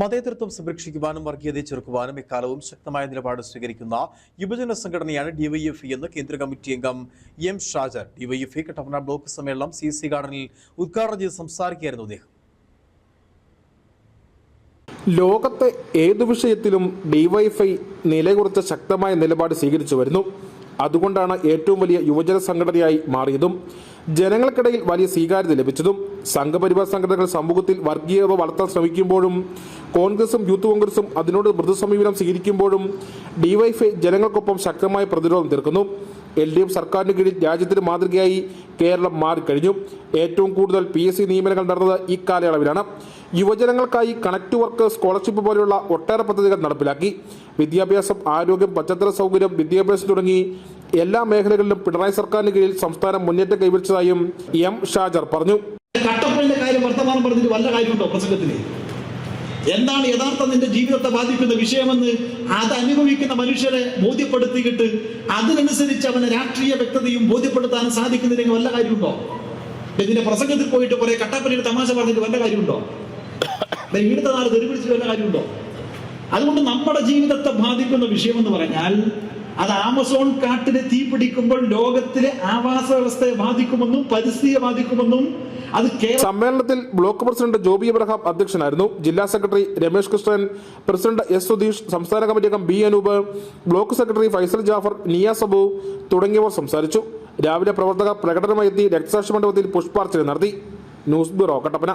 മതേതരത്വം സംരക്ഷിക്കുവാനും വർഗീയതയെ ചെറുക്കുവാനും എക്കാലവും ശക്തമായ നിലപാട് സ്വീകരിക്കുന്ന യുവജന സംഘടനയാണ് ഡിവൈഎഫ്ഇ എന്ന് കേന്ദ്ര കമ്മിറ്റി അംഗം M Shajar DYFI Kattappana block സമ്മേളനം സി സി ഗാർഡനിൽ ഉദ്ഘാടനം ചെയ്ത് സംസാരിക്കുകയായിരുന്നു അദ്ദേഹം. ലോകത്തെ ഏതു വിഷയത്തിലും ഡിവൈഫൈ നിലകുറച്ച ശക്തമായ നിലപാട് സ്വീകരിച്ചു വരുന്നു. അതുകൊണ്ടാണ് ഏറ്റവും വലിയ യുവജന സംഘടനയായി മാറിയതും. ജനങ്ങൾക്കിടയിൽ വലിയ സ്വീകാര്യത ലഭിച്ചതും സംഘപരിവാർ സംഘടനകൾ സമൂഹത്തിൽ വർഗീയത വളർത്താൻ ശ്രമിക്കുമ്പോഴും കോൺഗ്രസും യൂത്ത് കോൺഗ്രസും അതിനോട് മൃദു സമീപനം സ്വീകരിക്കുമ്പോഴും ഡിവൈഫൈ ജനങ്ങൾക്കൊപ്പം ശക്തമായ പ്രതിരോധം തീർക്കുന്നു. എൽ ഡി എഫ് സർക്കാരിന് കീഴിൽ രാജ്യത്തിന് മാതൃകയായി കേരളം മാറിക്കഴിഞ്ഞു. ഏറ്റവും കൂടുതൽ പി എസ് സി നിയമനങ്ങൾ നടന്നത് ഈ കാലയളവിലാണ്. യുവജനങ്ങൾക്കായി കണക്ട് വർക്ക് സ്കോളർഷിപ്പ് പോലെയുള്ള ഒട്ടേറെ പദ്ധതികൾ നടപ്പിലാക്കി. വിദ്യാഭ്യാസം ആരോഗ്യം പശ്ചാത്തല സൗകര്യം വിദ്യാഭ്യാസം തുടങ്ങി എല്ലാ മേഖലകളിലും പിണറായി സർക്കാരിന് കീഴിൽ സംസ്ഥാനം മുന്നേറ്റം കൈവരിച്ചതായും എം ഷാജർ പറഞ്ഞു. കട്ടപ്പലിന്റെ കാര്യം വർത്തമാനം പറഞ്ഞിട്ട് വല്ല കാര്യമുണ്ടോ പ്രസംഗത്തിന് എന്താണ് യഥാർത്ഥം നിന്റെ ജീവിതത്തെ ബാധിക്കുന്ന വിഷയമെന്ന് അത് അനുഭവിക്കുന്ന മനുഷ്യരെ ബോധ്യപ്പെടുത്തിയിട്ട് അതിനനുസരിച്ച് അവന് രാഷ്ട്രീയ വ്യക്തതയും ബോധ്യപ്പെടുത്താൻ സാധിക്കുന്നതിന് വല്ല കാര്യമുണ്ടോ? ഇതിന്റെ പ്രസംഗത്തിൽ പോയിട്ട് കുറെ കട്ടപ്പലിയുടെ തമാശ പറഞ്ഞിട്ട് വല്ല കാര്യമുണ്ടോ? ഇവിടുത്തെ നാളെ തെരുവിളിച്ചിട്ട് വല്ല കാര്യമുണ്ടോ? അതുകൊണ്ട് നമ്മുടെ ജീവിതത്തെ ബാധിക്കുന്ന വിഷയം എന്ന് പറഞ്ഞാൽ അത് ആമസോൺ കാട്ടിന് തീ പിടിക്കുമ്പോൾ ലോകത്തിലെ ആവാസ വ്യവസ്ഥയെ ബാധിക്കുമെന്നും പരിസ്ഥിതിയെ ബാധിക്കുമെന്നും അത് സമ്മേളനത്തിൽ ബ്ലോക്ക് പ്രസിഡന്റ് ജോബി എബ്രഹാം അധ്യക്ഷനായിരുന്നു. ജില്ലാ secretary Ramesh Krishnan president S Sudheesh സംസ്ഥാന കമ്മിറ്റി അംഗം B Anoop block secretary Faisal Jafar Niya Sabu തുടങ്ങിയവർ സംസാരിച്ചു. രാവിലെ പ്രവർത്തക പ്രകടനമായി എത്തി രക്തസാക്ഷി മണ്ഡപത്തിൽ പുഷ്പാർച്ചന നടത്തി. News bureau Kattappana.